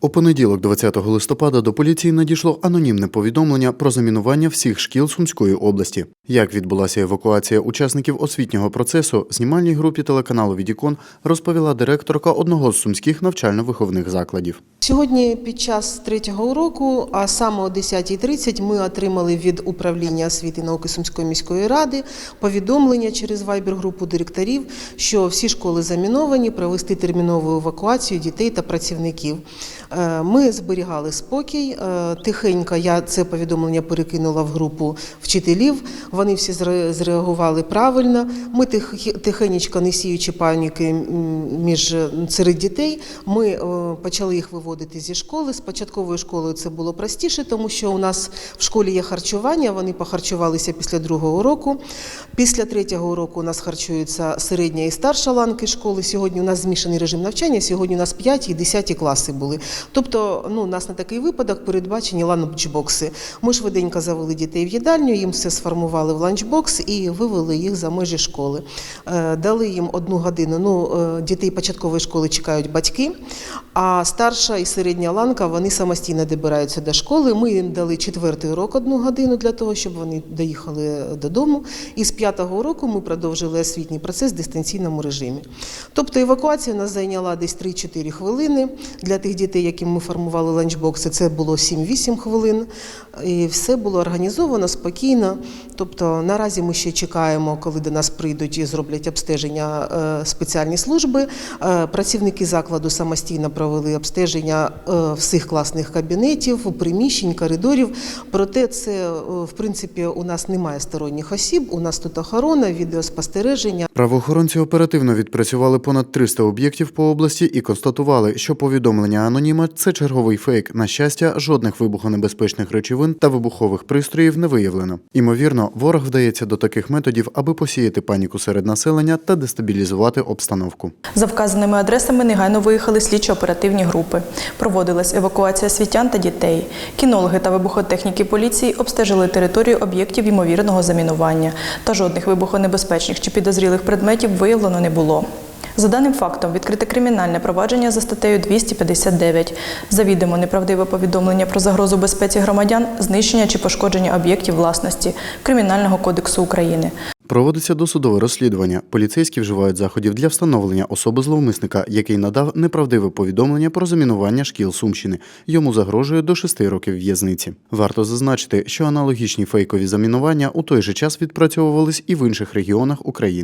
У понеділок, 20 листопада, до поліції надійшло анонімне повідомлення про замінування всіх шкіл Сумської області. Як відбулася евакуація учасників освітнього процесу, знімальній групі телеканалу Відікон розповіла директорка одного з сумських навчально-виховних закладів. Сьогодні під час третього уроку, а саме о 10.30, ми отримали від управління освіти і науки Сумської міської ради повідомлення через вайбер-групу директорів, що всі школи заміновані, провести термінову евакуацію дітей та працівників. Е, Ми зберігали спокій. е, Тихенько я це повідомлення перекинула в групу вчителів. Вони всі зреагували правильно. Ми тих- тихенечко, не сіючи паніки між серед дітей, ми е, почали їх виводити зі школи. З початковою школою це було простіше, тому що у нас в школі є харчування. Вони похарчувалися після другого уроку. Після третього уроку у нас харчуються середня і старша ланки школи. Сьогодні у нас змішаний режим навчання. Сьогодні у нас 5 і 10 класи були. Тобто, ну, у нас на такий випадок передбачені ланчбокси. Ми швиденько завели дітей в їдальню, їм все сформували в ланчбокс і вивели їх за межі школи. Е, Дали їм одну годину. Ну, е, дітей початкової школи чекають батьки, а старша і середня ланка вони самостійно добираються до школи. Ми їм дали четвертий урок одну годину для того, щоб вони доїхали додому. І з п'ятого уроку ми продовжили освітній процес в дистанційному режимі. Тобто евакуація у нас зайняла десь 3-4 хвилини. Для тих дітей, яким ми формували ланчбокси, це було 7-8 хвилин. І все було організовано спокійно. Тобто наразі ми ще чекаємо, коли до нас прийдуть і зроблять обстеження е, спеціальні служби. Е, Працівники закладу самостійно провели обстеження е, всіх класних кабінетів, приміщень, коридорів. Проте це в принципі у нас немає сторонніх осіб. У нас тут охорона, відеоспостереження. Правоохоронці оперативно відпрацювали понад 300 об'єктів по області і констатували, що повідомлення аноніма це черговий фейк. На щастя, жодних вибухонебезпечних речовин та вибухових пристроїв не виявлено. Імовірно, ворог вдається до таких методів, аби посіяти паніку серед населення та дестабілізувати обстановку. За вказаними адресами негайно виїхали слідчо-оперативні групи. Проводилась евакуація світян та дітей. Кінологи та вибухотехніки поліції обстежили територію об'єктів ймовірного замінування. Та жодних вибухонебезпечних чи підозрілих предметів виявлено не було. За даним фактом відкрите кримінальне провадження за статтею 259. Завідомо неправдиве повідомлення про загрозу безпеці громадян, знищення чи пошкодження об'єктів власності Кримінального кодексу України. Проводиться досудове розслідування. Поліцейські вживають заходів для встановлення особи зловмисника, який надав неправдиве повідомлення про замінування шкіл Сумщини. Йому загрожує до 6 років в'язниці. Варто зазначити, що аналогічні фейкові замінування у той же час відпрацьовувались і в інших регіонах України.